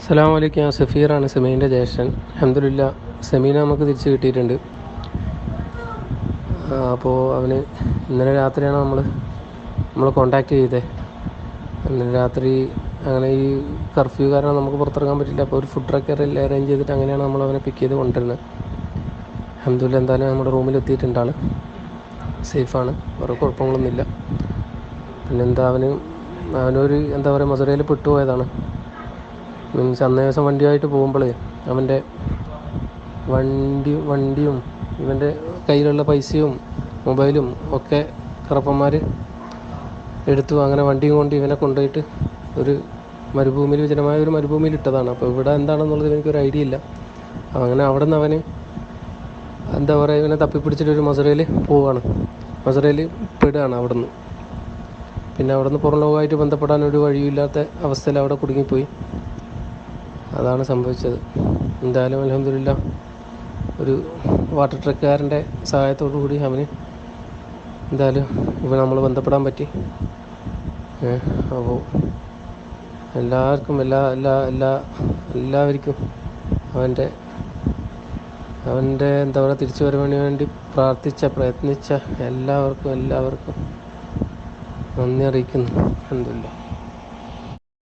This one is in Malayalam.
അസ്സലാമു അലൈക്കും ഞാൻ സഫീറാണ് സെമീന്റെ ജ്യേഷ്ഠൻ. അഹമ്മദില്ല സെമീനെ നമുക്ക് തിരിച്ച് കിട്ടിയിട്ടുണ്ട്. അപ്പോൾ അവന് ഇന്നലെ രാത്രിയാണ് നമ്മൾ നമ്മൾ കോണ്ടാക്ട് ചെയ്തത് ഇന്നലെ രാത്രി അങ്ങനെ ഈ കർഫ്യൂ കാരണം നമുക്ക് പുറത്തിറങ്ങാൻ പറ്റില്ല. അപ്പോൾ ഒരു ഫുഡ് ട്രക്കർ അറേഞ്ച് ചെയ്തിട്ട് അങ്ങനെയാണ് നമ്മൾ അവനെ പിക്ക് ചെയ്ത് കൊണ്ടുവരുന്നത് അഹമ്മദില്ല എന്തായാലും നമ്മുടെ റൂമിൽ എത്തിയിട്ടുണ്ട് ആൾ സേഫാണ് വേറെ കുഴപ്പങ്ങളൊന്നുമില്ല. പിന്നെന്താ അവന് അവനൊരു എന്താ പറയുക മധുരയിൽ പെട്ടുപോയതാണ്. മീൻസ് അന്നേ ദിവസം വണ്ടിയായിട്ട് പോകുമ്പോഴേ അവന്റെ വണ്ടി വണ്ടിയും ഇവന്റെ കയ്യിലുള്ള പൈസയും മൊബൈലും ഒക്കെ കറപ്പന്മാർ എടുത്തു. അങ്ങനെ വണ്ടിയും കൊണ്ട് ഇവനെ കൊണ്ടുപോയിട്ട് ഒരു മരുഭൂമിയിൽ വിജനമായ ഒരു മരുഭൂമിയിൽ ഇട്ടതാണ്. അപ്പോൾ ഇവിടെ എന്താണെന്നുള്ളത് എനിക്കൊരു ഐഡിയ ഇല്ല. അങ്ങനെ അവിടെ നിന്ന് അവന് എന്താ പറയുക ഇവനെ തപ്പിപ്പിടിച്ചിട്ട് ഒരു പോവുകയാണ് മസുരയിൽ പെടുകയാണ് അവിടെ നിന്ന് പിന്നെ അവിടെ നിന്ന് പുറം ലോകമായിട്ട് ബന്ധപ്പെടാൻ ഒരു വഴിയില്ലാത്ത അവസ്ഥയിൽ അവിടെ കുടുങ്ങിപ്പോയി. അതാണ് സംഭവിച്ചത്. എന്തായാലും അലഹമില്ല ഒരു വാട്ടർ ട്രക്കുകാരന്റെ സഹായത്തോടു കൂടി അവന് എന്തായാലും ഇവ നമ്മൾ ബന്ധപ്പെടാൻ പറ്റി. അപ്പോൾ എല്ലാവർക്കും എല്ലാ എല്ലാ എല്ലാ എല്ലാവർക്കും അവന്റെ അവന്റെ എന്താ പറയുക തിരിച്ചു വരവിന് വേണ്ടി പ്രാർത്ഥിച്ച പ്രയത്നിച്ച എല്ലാവർക്കും എല്ലാവർക്കും നന്ദി അറിയിക്കുന്നു. അലഹമില്ല